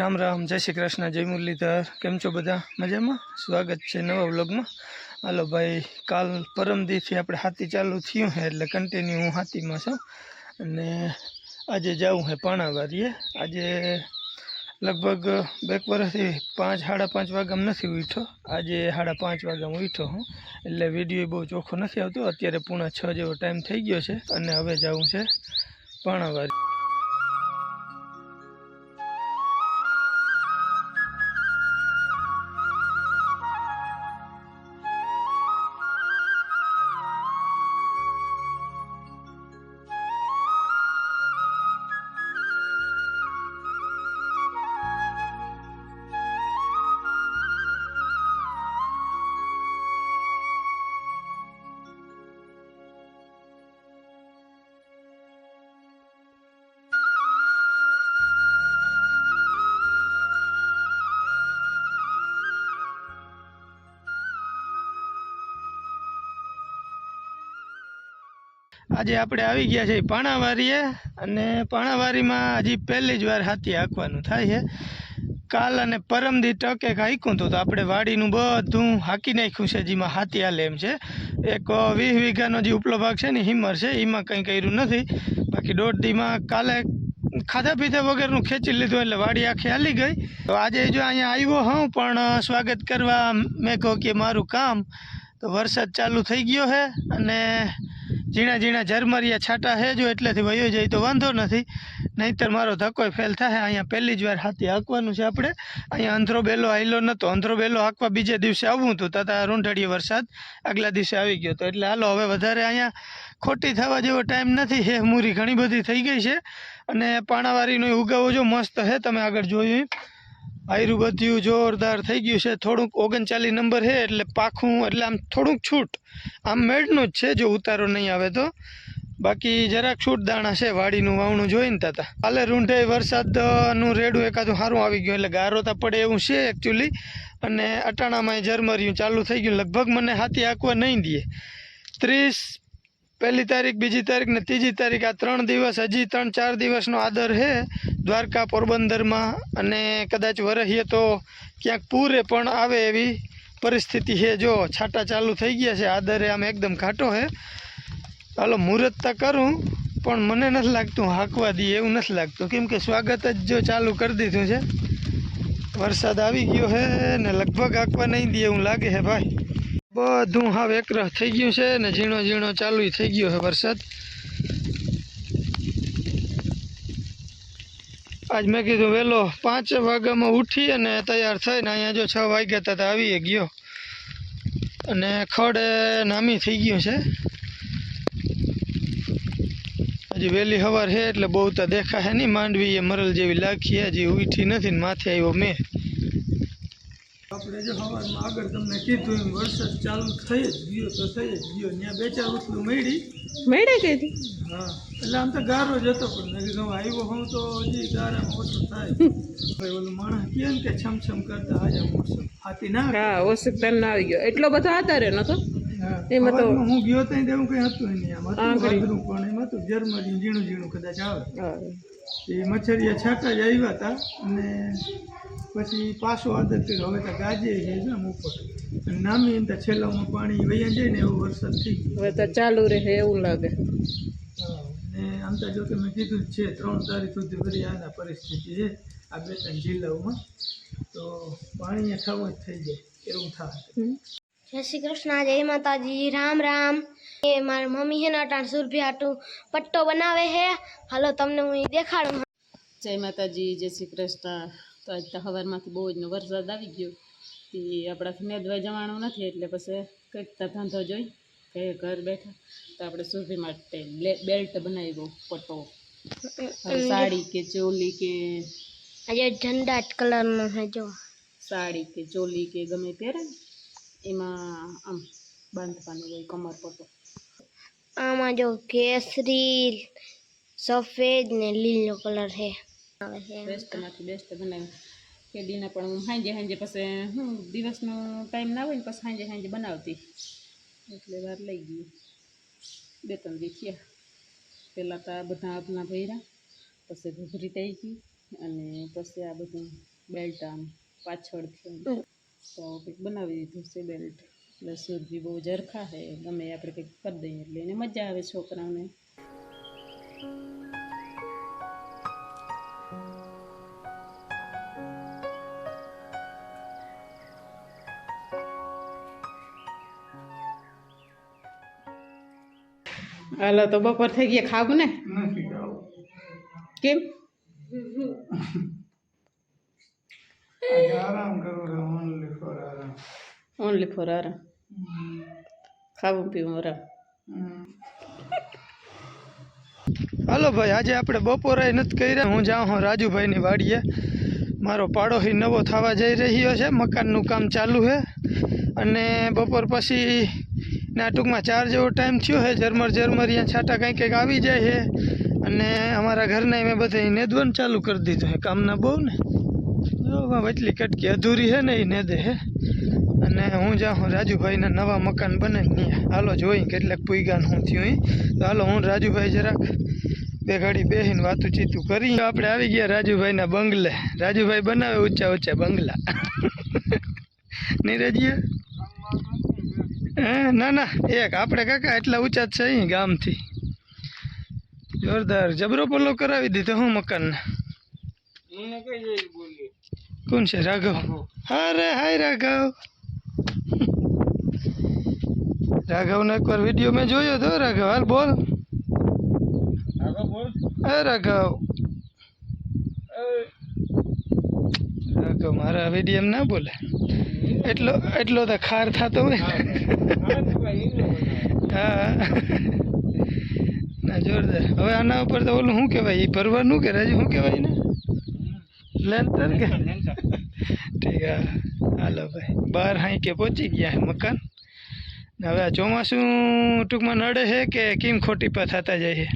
રામ રામ, જય શ્રી કૃષ્ણ, જય મુરલીધર. કેમ છો બધા? મજામાં? સ્વાગત છે નવા વ્લોગમાં. હાલો ભાઈ, કાલ પરમદીથી આપણે હાથી ચાલુ થયું છે એટલે કન્ટિન્યુ હું હાથીમાં છું. અને આજે જવું છે પાણાવારીએ. આજે લગભગ બેક વર્ષથી પાંચ, સાડા પાંચ વાગ્યામાં નથી ઉઠ્યો. આજે સાડા પાંચ વાગ્યામાં ઉઠ્યો હું. એટલે વીડિયો બહુ ચોખ્ખો નથી આવતો. અત્યારે પૂણા છ જેવો ટાઈમ થઈ ગયો છે અને હવે જવું છે પાણાવારી આજે આપણે આવી ગયા છે પાણાવારીએ અને પાણાવારીમાં હજી પહેલી જ વાર હાથી હાંકવાનું થાય છે. કાલ અને પરમદી ટકે હાંક્યું હતું તો આપણે વાડીનું બધું હાંકી નાખ્યું છે જેમાં હાથી હાલે એમ છે. એક વીસ વીઘાનો જે ઉપલો ભાગ છે ને હિમર છે, એમાં કંઈ કર્યું નથી. બાકી દોઢ દીમાં કાલે ખાધા પીધા વગરનું ખેંચી લીધું એટલે વાડી આખી હાલી ગઈ. તો આજે જો અહીંયા આવ્યો હું, પણ સ્વાગત કરવા મેં કહું કે મારું કામ. તો વરસાદ ચાલુ થઈ ગયો છે અને ઝીણા ઝીણા ઝરમરિયા છાંટા હેજો એટલેથી વયો જાય તો વાંધો નથી. નહીંતર મારો ધક્કોય ફેલ થાય. અહીંયા પહેલી જ વાર હાથી હાંકવાનું છે આપણે. અહીંયા અંધરો બેલો આવેલો નહોતો અંધરો બેલો હાંકવા બીજે દિવસે આવવું હતું. તથા રૂંઢડીએ વરસાદ આગલા દિવસે આવી ગયો હતો એટલે હાલો, હવે વધારે અહીંયા ખોટી થવા જેવો ટાઈમ નથી. હે, મૂરી ઘણી બધી થઈ ગઈ છે. અને પાણાવારીનો ઉગાવો જો મસ્ત હે. તમે આગળ જોયું. આયરું બધું જોરદાર થઈ ગયું છે. થોડુંક ઓગણચાલીસ નંબર છે એટલે પાખું, એટલે આમ થોડુંક છૂટ. આમ મેળનું જ છે જો ઉતારો નહીં આવે તો. બાકી જરાક છૂટ દાણા છે, વાડીનું વાવણું જોઈને તાતા. કાલે રૂંઢે વરસાદનું રેડું એકાદું સારું આવી ગયું, એટલે ગારો તો પડે એવું છે એકચ્યુઅલી અને અટાણામાં ઝરમર્યું ચાલુ થઈ ગયું. લગભગ મને હાથી આંકવા નહીં દે. ત્રીસ પહેલી તારીખ, બીજી તારીખ ને ત્રીજી તારીખ, આ ત્રણ દિવસ, હજી ત્રણ ચાર દિવસનો આદર છે દ્વારકા પોરબંદરમાં અને કદાચ વરહીએ તો ક્યાંક પૂરે પણ આવે એવી પરિસ્થિતિ છે. જો છાંટા ચાલુ થઈ ગયા છે, આદરે આમ એકદમ ઘાટો છે. હાલો, મુહૂર્ત તો કરું, પણ મને નથી લાગતું હાંકવા દઈએ એવું નથી લાગતું. કેમ કે સ્વાગત જ જો ચાલુ કરી દીધું છે. વરસાદ આવી ગયો છે ને લગભગ હાંકવા નહીં દે એવું લાગે છે ભાઈ. બધું હાવ એકરહ થઈ ગયું છે ને ઝીણો ઝીણો ચાલુ થઈ ગયો છે વરસાદ. આજ મેં કીધું વહેલો પાંચ વાગ્યામાં ઉઠી અને તૈયાર થઈને અહીંયા જો છ વાગ્યા તા આવી ગયો. અને ખડ નામી થઈ ગયું છે. હજી વહેલી સવાર છે એટલે બહુ તો દેખાશે નહીં. માંડવી એ મરલ જેવી લાખી હજી ઉઠી નથી ને માથે આવ્યો મેં. આપણે જો સવારમાં આગળ તમને કીધું એમ વરસાદ ચાલુ થઈ જ ગયો તો થઈ જ ગયો. ત્યાં બે ચાર ઉથલું મળી. મેળે ગઈ હા. એટલે આમ તો ગારો જ હતો પણ મેં કીધું આવ્યો હું તો હજી ગારામાં ઓછું થાય. ભાઈ ઓલું માણસ કહે ને કે છમછમ કરતા આજે મોસમ હાથી ના હા ઓસુક તન આવી ગયો. એટલો બધો આધારે નતો? હા. એમાં તો- હું ગયો ત્યાં તો એવું કંઈ હતું નહીં. આમ હતું. પણ એમાં તો જર્મની ઝીણું ઝીણું કદાચ આવે. એ મચ્છરિયા છાંટા જ આવ્યા હતા અને પછી પાછો આદર કર્યો. હવે તો ગાજે છે ને આમ ઉપર નામી એમ તો છેલ્લામાં પાણી વૈયા જાય ને એવો વરસાદ થઈ હવે તો ચાલુ રહે એવું લાગે. ને આમ તો જો કે મેં કીધું છે ત્રણ તારીખ સુધી ફરી આના પરિસ્થિતિ છે આ બે ત્રણ જિલ્લાઓમાં. તો પાણી થવું જ થઈ જાય એવું થાય. જય શ્રી કૃષ્ણ જય માતાજી રામ રામ. એ મારા મમ્મી હે ને અટાણ સુરભી આટું પટ્ટો બનાવે હે હાલો તમને હું દેખાડું. જય માતાજી જય શ્રી કૃષ્ણ. તો આજ તો સવારમાંથી બહુ જ વરસાદ આવી ગયો. એ આપણાથી મેદવાઈ જવાનું નથી એટલે પછી કંઈક તો ધંધો જોઈ કે ઘર બેઠા. તો આપણે સુરભી માટે બેલ્ટ બનાવ્યો પટ્ટો. સાડી કે ચોલી કે આજે ઝંડા જ કલરનો છે જો. સાડી કે ચોલી કે ગમે પહેરે એમાં આમ બાંધવાનું હોય કમર પટ્ટો. આમાં જો કેસરી સફેદ ને લીલો કલર છે આવે છે બેસ્ટમાંથી બેસ્ટ બનાવ્યું કેડીના પણ હું સાંજે સાંજે પછી હું દિવસનો ટાઈમ ના હોય ને પછી સાંજે સાંજે બનાવતી એટલે વાર લઈ ગઈ. બે ત્રણ દી થયા. પહેલાં તો આ બધા આપના ભર્યા પછી ઘૂઘરી થઈ ગઈ અને પછી આ બધું બેલ્ટ આમ પાછળથી આમ. તો કંઈક બનાવી દીધું છે બેલ્ટ એટલે સૂરભી બહુ જરખા છે ગમે એ આપણે કંઈક કરી દઈએ એટલે એને મજા આવે છોકરાઓને હાલો તો બપોર થઈ ગયા ખાવું ને નથી ખાવું કેમ આજે આરામ કરું છું ઓનલી ફોર આરામ ઓનલી ફોર આરામ ખાવું પીવું આરામ હાલો ભાઈ, આજે આપણે બપોરે નથી કર્યા. હું જાઉં હું રાજુભાઈની વાડીએ. મારો પાડોશી નવો થવા જઈ રહ્યો છે. મકાનનું કામ ચાલુ છે. અને બપોર પછી ના ટૂંકમાં ચાર જેવો ટાઈમ થયો છે. ઝરમર ઝરમર અહીંયા છાંટા કંઈક કંઈક આવી જાય છે. અને અમારા ઘરના મેં બધા નેદવાનું ચાલુ કરી દીધું છે. કામના બહુ ને વચલી કટકી અધૂરી છે ને એ નેદે છે. અને હું જાઉં રાજુભાઈના નવા મકાન બને ત્યાં હાલો જોઈ કેટલાક પૂગાન હું થયું. તો હાલો હું રાજુભાઈ જરાક બે ઘડી બેસીને વાતું ચીતું કરી આપણે આવી ગયા રાજુભાઈના બંગલે. રાજુભાઈ બનાવે ઊંચા ઊંચા બંગલા. નીરજીએ હે ના ના એક. આપણે કાકા એટલા ઊંચા જ છે અહીં ગામથી. જોરદાર. જબરો પલ્લો કરાવી દીધો હું મકાનને. કોણ છે રાઘવ? અરે હાય રાઘવ. રાઘવનો એકવાર વીડિયો મેં જોયો હતો. રાઘવ હાલ બોલ. એ રાઘવ. રાઘવ મારા વીડિયો ના બોલે. એટલો એટલો તો ખાર થતો હોય. હા ના જોરદાર. હવે આના ઉપર તો ઓલું શું કહેવાય? એ ભરવાનું કે રાજુ શું કહેવાય ને લેન્ટર કે? ઠીક હા. હાલો ભાઈ. બાર હાઈ કે પહોંચી ગયા મકાન? હવે આ ચોમાસું ટૂંકમાં નડે છે કે કેમ ખોટી પા થતા જાય છે?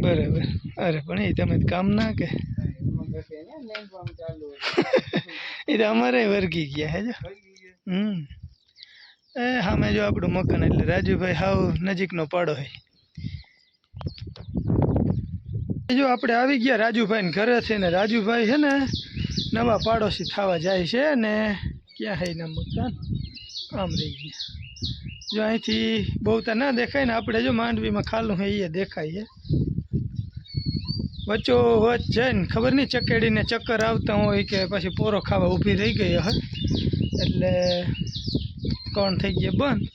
બરાબર. અરે પણ એ તમે કામ ના કે. એ તો અમારે વર્ગી ગયા હે જો. હમ. એ સામે જો આપણું મકાન એટલે રાજુભાઈ હાવ નજીકનો પાડો હોય જો આપણે આવી ગયા રાજુભાઈ ઘરે છે ને રાજુભાઈ છે ને નવા પાડોશી થવા જાય છે ને ક્યાં હે એના મકાન? આમ રહી ગયા. જો અહીંથી બહુ તો ના દેખાય ને આપણે જો માંડવીમાં ખાલું હે એ દેખાય વચ્ચો વચ છે ને ખબર નહીં ચકેડીને ચક્કર આવતા હોય કે પછી પોરો ખાવા ઊભી રહી ગઈ હોય એટલે કોણ થઈ ગયા? બંધ.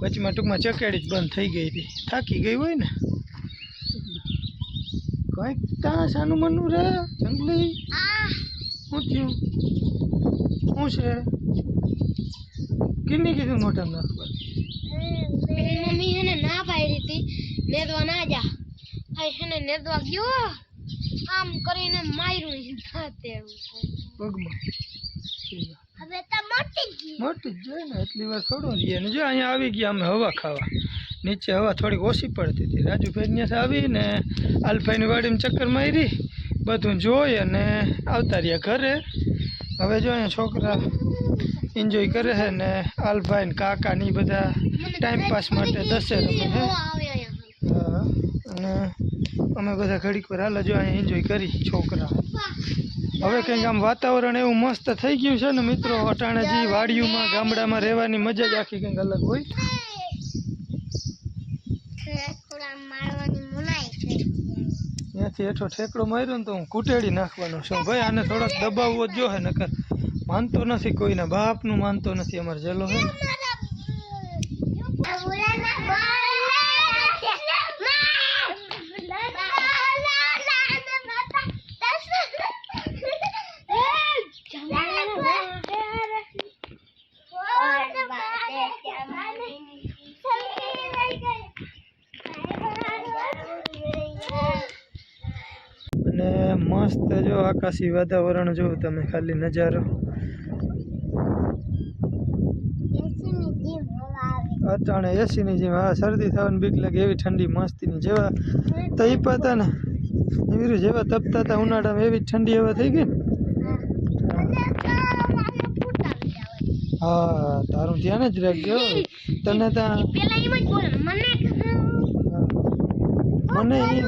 વચમાં ટૂંકમાં ચકેડી જ બંધ થઈ ગઈ હતી. થાકી ગઈ હોય ને. કંઈક ત્યાં સાનું મનું રે જંગલી. શું થયું? શું છે? કિન્ની કીધું મોટા નાખવા પેલી મમ્મી હે ને ના પાડી રીતી નેદવા ના જા. ભાઈ હે ને નેદવા ગયો. આમ કરીને માર્યું થાતે પગમાં. હવે તો મોટી ગઈ મોટી જ ને એટલી વાર થોડું રહીએ ને જો અહીંયા આવી ગયા અમે હવા ખાવા. નીચે હવા થોડીક ઓછી પડતી હતી. રાજુભાઈ ત્યાંથી આવીને આલફાઈની વાડીમાં ચક્કર મારી. બધું જોઈ અને આવતા રહ્યા ઘરે. હવે જો અહીંયા છોકરા એન્જોય કરે છે ને આલભાઈ ને કાકા ને બધા ટાઈમ પાસ માટે દસે રમે છે અને અમે બધા ઘડીક પર હાલ જો અહીંયા એન્જોય કરી છોકરા. હવે કંઈક આમ વાતાવરણ એવું મસ્ત થઈ ગયું છે ને મિત્રો અટાણાજી વાડીઓમાં, ગામડામાં રહેવાની મજા જ આખી કંઈક અલગ હોય. ત્યાંથી હેઠો ઠેકડો માર્યો ને તો હું કૂટેડી નાખવાનો છું. ભાઈ, આને થોડોક દબાવવો જ જો હે નકર માનતો નથી કોઈને, બાપનું માનતો નથી, અમારે જેલો હે. અને મસ્ત જો આકાશી વાતાવરણ જોવું તમે, ખાલી નજારો. અટાણે એસીની જેમ હા શરદી થવાની બીક લાગે એવી ઠંડી મસ્તીની જેવા. તઈપા હતા ને જેવા તપતા હતા ઉનાળામાં એવી ઠંડી એવા થઈ ગઈ ને? હા. તારું ધ્યાન જ રાખજો તને ત્યાં મને એમ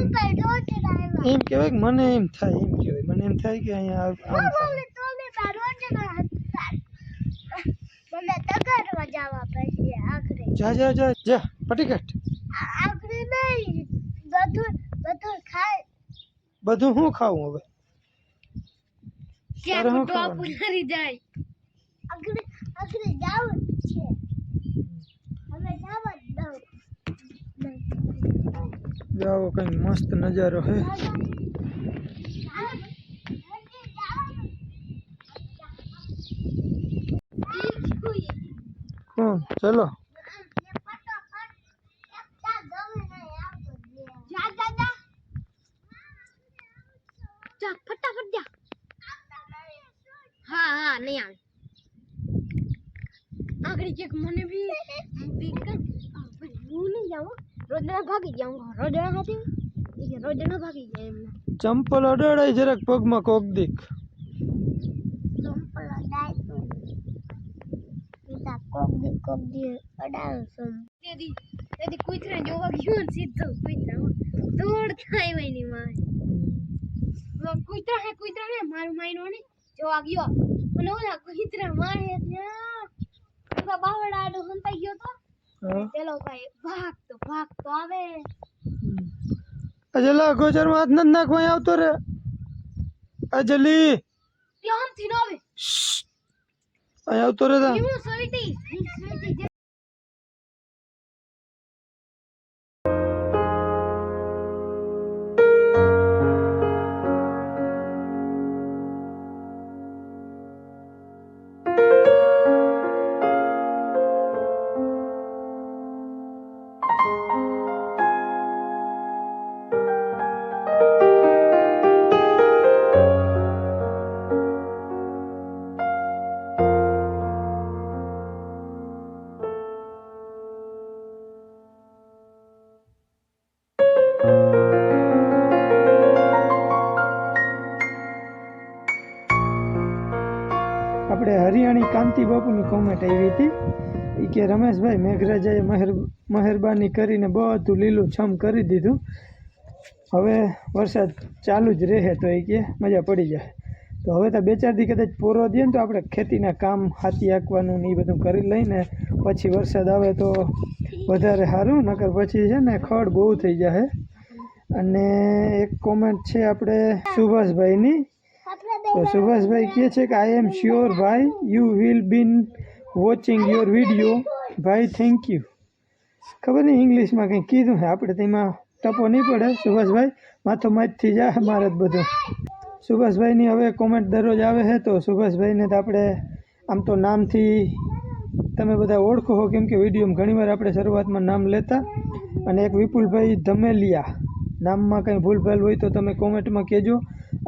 એમ કહેવાય કે મને એમ થાય એમ કહેવાય. મને એમ થાય કે અહીંયા આમ થાય તો અમે રોજ મને તગરવા જવા પછી આખરે જા જા જા જા પટીકટ આખરે નહીં બધું બધું ખાય બધું શું ખાવું હવે તારે શું તો ખાવાનું? પુલારી જાય આખરે આખરે જાવ છે હવે જાવ જ દઉં જાઓ કઈ મસ્ત નજારો હે કોણ ચલો ફટાફટ જા. હા હા નહીં આવે. આગળ ક્યાંક મને બી હું નહીં જાઉં રોજના ભાગી જાઉં રોજના હતી રોજના ભાગી જાય એમને ચંપલ અડાડાય જરાક પગમાં કોક દીક. ચંપલ અડાય તો કોક દી કોક દી અડાયો છું. તેદી તેદી કૂતરા જોવા ગયો સીધો કૂતરા દોડ થાય હોયની માં કૂતરા હે કૂતરા મારું માઈનો ને જોવા ગયો. અને ઓલા કૂતરા મારે ત્યાં. બાવડાડો હંતાઈ ગયો તો. પેલો ભાઈ ભાગતો ભાગતો આવે. અજલા ગોચરમાં હાથ નથી નાખવા આવતો રે. અજલી ત્યાં થી ન આવે. આવતો રે તા. હું બાપુની આવી હતી. એ કે, રમેશભાઈ, મેઘરાજાએ મહેર, મહેરબાની કરીને બધું લીલું છમ કરી દીધું. હવે વરસાદ ચાલુ જ રહે તો એ કે, મજા પડી જાય. તો હવે તો બે ચાર દી કદાચ પૂરો દે ને તો આપણે ખેતીના કામ હાથી આંકવાનું ને એ બધું કરી લઈને પછી વરસાદ આવે તો વધારે સારું નકર પછી છે ને ખડ બહુ થઈ જશે અને એક કોમેન્ટ છે આપણે સુભાષભાઈની. તો સુભાષભાઈ કહે છે કે આઈ એમ શ્યોર ભાઈ you will been watching your video ભાઈ થેન્ક યુ ખબર નહીં ઇંગ્લિશમાં કંઈ કીધું છે? આપણે તેમાં ટપો નહીં પડે. સુભાષભાઈ, માથો માથથી જાય મારે જ બધું. સુભાષભાઈની હવે કોમેન્ટ દરરોજ આવે છે, તો સુભાષભાઈને તો આપણે આમ તો નામથી તમે બધા ઓળખો હો કેમ કે વિડીયોમાં ઘણીવાર આપણે શરૂઆતમાં નામ લેતા અને એક વિપુલભાઈ ધમેલિયા નામમાં કંઈ ભૂલભાલ હોય તો તમે કોમેન્ટમાં કહેજો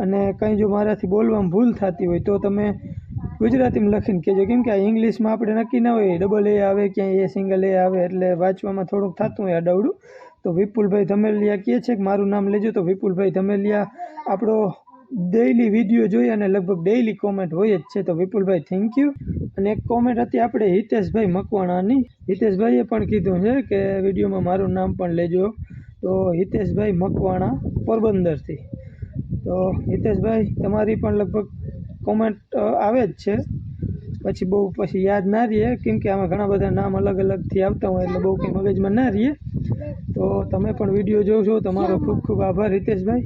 અને કંઈ જો મારાથી બોલવામાં ભૂલ થતી હોય તો તમે ગુજરાતીમાં લખીને કહેજો, કેમ કે આ ઇંગ્લિશમાં આપણે નક્કી ના હોય. ડબલ એ આવે, ક્યાંય એ સિંગલ એ આવે, એટલે વાંચવામાં થોડુંક થતું હોય અડવડું તો વિપુલભાઈ ધમેલિયા કહે છે કે મારું નામ લેજો. તો વિપુલભાઈ ધમેલિયા આપણો ડેઈલી વીડિયો જોઈ અને લગભગ ડેઈલી કોમેન્ટ હોય જ છે. તો વિપુલભાઈ થેન્ક યુ અને એક કોમેન્ટ હતી આપણે હિતેશભાઈ મકવાણાની. હિતેશભાઈએ પણ કીધું છે કે વિડીયોમાં મારું નામ પણ લેજો. તો હિતેશભાઈ મકવાણા પોરબંદરથી. તો હિતેશભાઈ, તમારી પણ લગભગ કોમેન્ટ આવે જ છે. પછી બહુ પછી યાદ ના રહીએ, કેમ કે આમાં ઘણા બધા નામ અલગ અલગથી આવતા હોય, એટલે બહુ કંઈ મગજમાં ના રહીએ. તો તમે પણ વીડિયો જોશો તમારો ખૂબ ખૂબ આભાર રિતેશભાઈ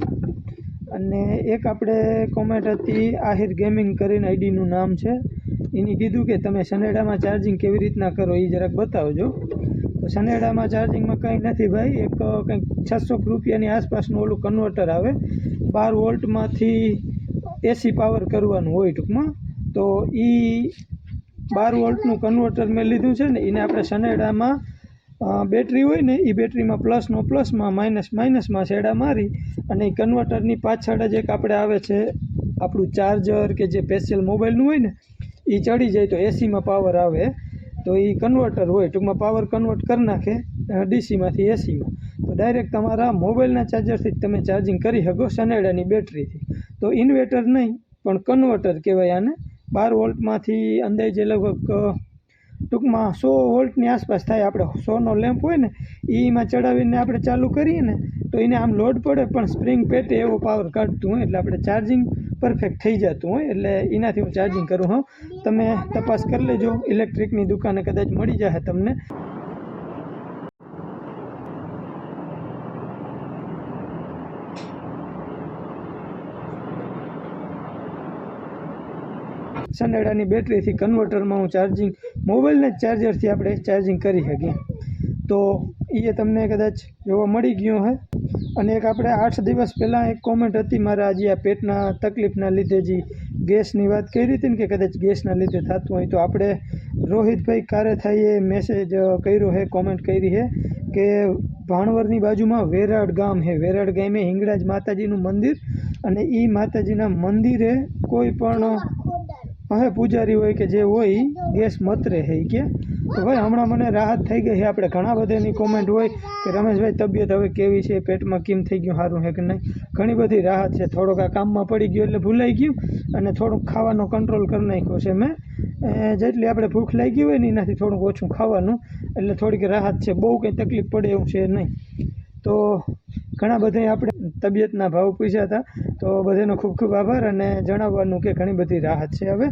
અને એક આપણે કોમેન્ટ હતી, આહિર ગેમિંગ કરીને આઈડીનું નામ છે. એની કીધું કે તમે સનેડામાં ચાર્જિંગ કેવી રીતના કરો એ જરાક બતાવજો. તો સનેડામાં ચાર્જિંગમાં કંઈ નથી ભાઈ, એક કંઈક છસો રૂપિયાની આસપાસનું ઓલું કન્વર્ટર આવે. બાર વોલ્ટમાંથી એસી પાવર કરવાનું હોય ટૂંકમાં તો એ બાર વોલ્ટનું કન્વર્ટર મેં લીધું છે ને એને આપણે સનેડામાં અ, બેટરી હોય ને એ બેટરીમાં પ્લસનો પ્લસમાં માઇનસ માઇનસમાં શેડા મારી અને એ કન્વર્ટરની પાછળ જ એક આપણે આવે છે આપણું ચાર્જર કે જે સ્પેશિયલ મોબાઈલનું હોય ને એ ચડી જાય તો એસીમાં પાવર આવે. તો એ કન્વર્ટર હોય ટૂંકમાં પાવર કન્વર્ટ કરી નાખે ડીસીમાંથી એસીમાં. તો ડાયરેક્ટ તમારા મોબાઈલના ચાર્જરથી જ તમે ચાર્જિંગ કરી શકો સનેડાની બેટરીથી તો ઇન્વર્ટર નહીં, પણ કન્વર્ટર કહેવાય આને. બાર વોલ્ટમાંથી અંદાજે લગભગ ટૂંકમાં સો વોલ્ટની આસપાસ થાય આપણે સોનો લેમ્પ હોય ને એમાં ચડાવીને આપણે ચાલુ કરીએ ને, તો એને આમ લોડ પડે, પણ સ્પ્રિંગ પેટે એવો પાવર કાઢતું હોય, એટલે આપણે ચાર્જિંગ પરફેક્ટ થઈ જતું હોય, એટલે એનાથી હું ચાર્જિંગ કરું, હા. તમે તપાસ કરી લેજો ઇલેક્ટ્રિકની દુકાને કદાચ મળી જશે તમને. સનેડાની બેટરીથી કન્વર્ટરમાં હું ચાર્જિંગ મોબાઈલના ચાર્જરથી આપણે ચાર્જિંગ કરી શકીએ. તો એ તમને કદાચ જોવા મળી ગયું હે. અને એક આપણે આઠ દિવસ પહેલાં એક કોમેન્ટ હતી મારા આજે આ પેટના તકલીફના લીધે જે ગેસની વાત કરી હતી ને કે કદાચ ગેસના લીધે થતું હોય તો આપણે રોહિતભાઈ કારે થઈએ મેસેજ કર્યો હે કોમેન્ટ કરી હે કે ભાણવરની બાજુમાં વેરાડ ગામ હે. વેરાડ ગામે હિંગળાજ માતાજીનું મંદિર અને એ માતાજીના મંદિરે કોઈ પણ હવે પૂજારી હોય કે જે હોય, ગેસ મતરે હે ઈ કે. તો ભાઈ, હમણાં મને રાહત થઈ ગઈ છે. આપણે ઘણા બધાની કોમેન્ટ હોય કે રમેશભાઈ, તબિયત હવે કેવી છે? પેટમાં કેમ થઈ ગયું? સારું છે કે નહીં? ઘણી બધી રાહત છે. થોડોક આ કામમાં પડી ગયું એટલે ભૂલાઈ ગયું અને થોડુંક ખાવાનો કંટ્રોલ કરી નાખ્યો છે મેં. જેટલી આપણે ભૂખ લાગી હોય ને એનાથી થોડુંક ઓછું ખાવાનું. એટલે થોડીક રાહત છે. બહુ કંઈ તકલીફ પડે એવું છે નહીં. તો ઘણા બધા આપણે તબિયતના ભાવ પૂછ્યા હતા. તો બધાનો ખૂબ ખૂબ આભાર અને જણાવવાનું કે ઘણી બધી રાહત છે હવે.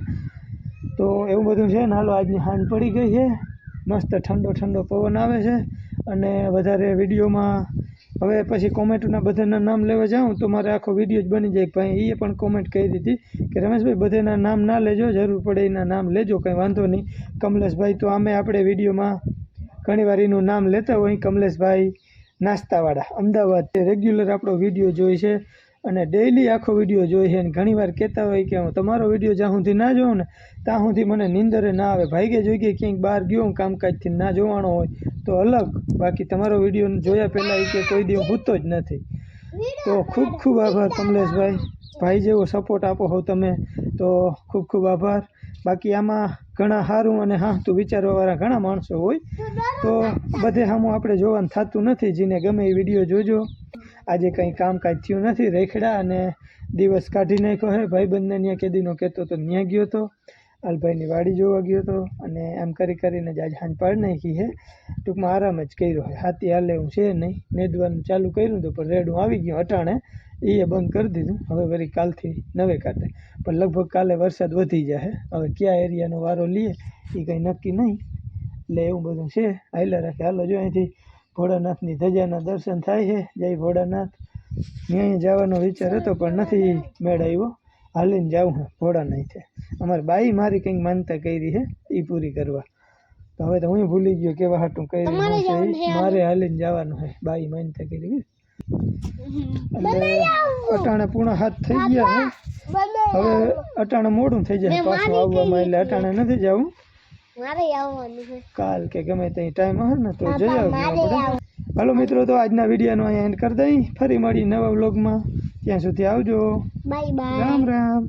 તો એવું બધું છે ને, હાલો, આજની હાંજ પડી ગઈ છે. મસ્ત ઠંડો ઠંડો પવન આવે છે અને વધારે વિડીયોમાં હવે પછી કોમેન્ટના બધાના નામ લેવા જાઉં તો મારે આખો વીડિયો જ બની જાય. ભાઈ એ પણ કોમેન્ટ કરી દીધી કે, રમેશભાઈ, બધાના નામ ના લેજો, જરૂર પડે એના નામ લેજો, કંઈ વાંધો નહીં. કમલેશભાઈ, તો આમે આપણે વિડીયોમાં ઘણીવાર એનું નામ લેતા હોય કમલેશભાઈ નાસ્તાવાળા, અમદાવાદ. રેગ્યુલર આપણો વીડિયો જોઈ છે. અને ડેઈલી આખો વીડિયો જોઈ છે અને ઘણીવાર કહેતા હોય કે હું તમારો વીડિયો જ્યાં સુધી ના જોઉં ને, ત્યાં સુધી મને નીંદરે ના આવે. ભાગ્યે જોઈ કે ક્યાંક બહાર ગયો હું કામકાજથી ના જોવાનો હોય, તો અલગ. બાકી તમારો વીડિયો જોયા પહેલાં એ કે કોઈ દી હું જ નથી. તો ખૂબ ખૂબ આભાર કમલેશભાઈ. ભાઈ જેવો સપોર્ટ આપો હો તમે, તો ખૂબ ખૂબ આભાર. બાકી આમાં ઘણા સારું અને હા તું વિચારવાવાળા ઘણા માણસો હોય, તો બધે સામું આપણે જોવાનું થતું નથી. જેને ગમે એ વીડિયો જોજો. આજે કંઈ કામકાજ થયું નથી, રેખડા અને દિવસ કાઢી નાખ્યો હે. ભાઈબંધને ત્યાં કેદીનો કહેતો તો ત્યાં ગયો હતો અલભાઈની વાડી જોવા ગયો હતો અને એમ કરી કરીને જ આજે હાંજ પાડી નાખી હે. ટૂંકમાં આરામ જ કર્યો છે હાથી હાલે હું છે નહીં, નેદવાનું ચાલુ કર્યું હતું પણ રેડું આવી ગયું અટાણે. એ બંધ કરી દીધું. હવે વળી કાલથી નવે કાઢે પણ લગભગ કાલે વરસાદ વધી જશે હવે કયા એરિયાનો વારો લઈએ એ કંઈ નક્કી નહીં. એટલે એવું બધું છે. હાઈલા રાખે. હાલો જો અહીંથી ભોળાનાથની ધજાના દર્શન થાય છે. જય ભોળાનાથ. ત્યાં જવાનો વિચાર હતો પણ નથી મેળ આવ્યો. હાલીને જાવું હે ભોળાનાથે અમારી બાઈ મારી કંઈક માનતા કરી છે એ પૂરી કરવા. તો હવે તો હું ભૂલી ગયો કેવા હાટું કરી મારે હાલીને જવાનું છે. બાઈ માનતા કરી અટાણે પૂણા હાથ થઈ ગયા હવે અટાણે મોડું થઈ જાય. પાછું આવવામાં એટલે અટાણે નથી જવું. મારે આવવાનું છે. કાલ કે ગમે તે ટાઈમ હશે ને તો જઈ આવીએ હાલો મિત્રો તો આજના વિડીયોનો અહીંયા એન્ડ કરી દઈ. ફરી મળી નવા વ્લોગમાં ત્યાં સુધી આવજો. Bye bye Ram Ram